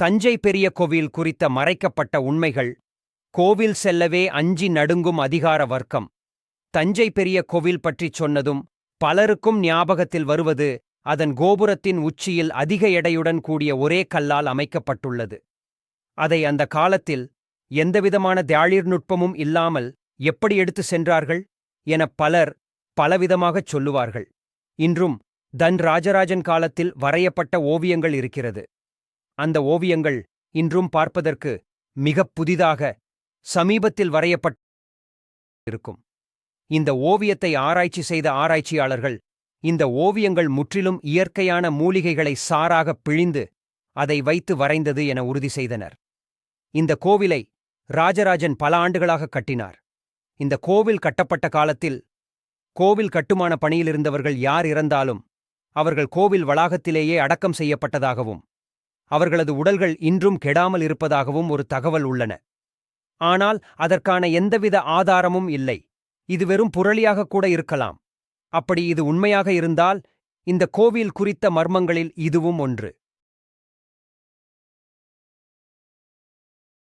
தஞ்சை பெரிய கோவில் குறித்த மறைக்கப்பட்ட உண்மைகள். கோவில் செல்லவே அஞ்சி நடுங்கும் அதிகார வர்க்கம். தஞ்சை பெரிய கோவில் பற்றிச் சொன்னதும் பலருக்கும் ஞாபகத்தில் வருவது அதன் கோபுரத்தின் உச்சியில் அதிக எடையுடன் கூடிய ஒரே கல்லால் அமைக்கப்பட்டுள்ளது. அதை அந்த காலத்தில் எந்தவிதமான தியாளிர் நுட்பமும் இல்லாமல் எப்படி எடுத்து சென்றார்கள்? எனப் பலர் பலவிதமாகச் சொல்லுவார்கள். இன்றும் தன் ராஜராஜன் காலத்தில் வரையப்பட்ட ஓவியங்கள் இருக்கிறது. அந்த ஓவியங்கள் இன்றும் பார்ப்பதற்கு மிகப் புதிதாக சமீபத்தில் வரையப்பட் இருக்கும் இந்த ஓவியத்தை ஆராய்ச்சி செய்த ஆராய்ச்சியாளர்கள் இந்த ஓவியங்கள் முற்றிலும் இயற்கையான மூலிகைகளை சாராகப் பிழிந்து அதை வைத்து வரைந்தது என உறுதி செய்தனர். இந்த கோவிலை ராஜராஜன் பல ஆண்டுகளாக கட்டினார். இந்த கோவில் கட்டப்பட்ட காலத்தில் கோவில் கட்டுமான பணியிலிருந்தவர்கள் யார் இறந்தாலும் அவர்கள் கோவில் வளாகத்திலேயே அடக்கம் செய்யப்பட்டதாகவும் அவர்களது உடல்கள் இன்றும் கெடாமல் இருப்பதாகவும் ஒரு தகவல் உள்ளன. ஆனால் அதற்கான எந்தவித ஆதாரமும் இல்லை. இது வெறும் புரளியாக கூட இருக்கலாம். அப்படி இது உண்மையாக இருந்தால் இந்த கோவில் குறித்த மர்மங்களில் இதுவும் ஒன்று.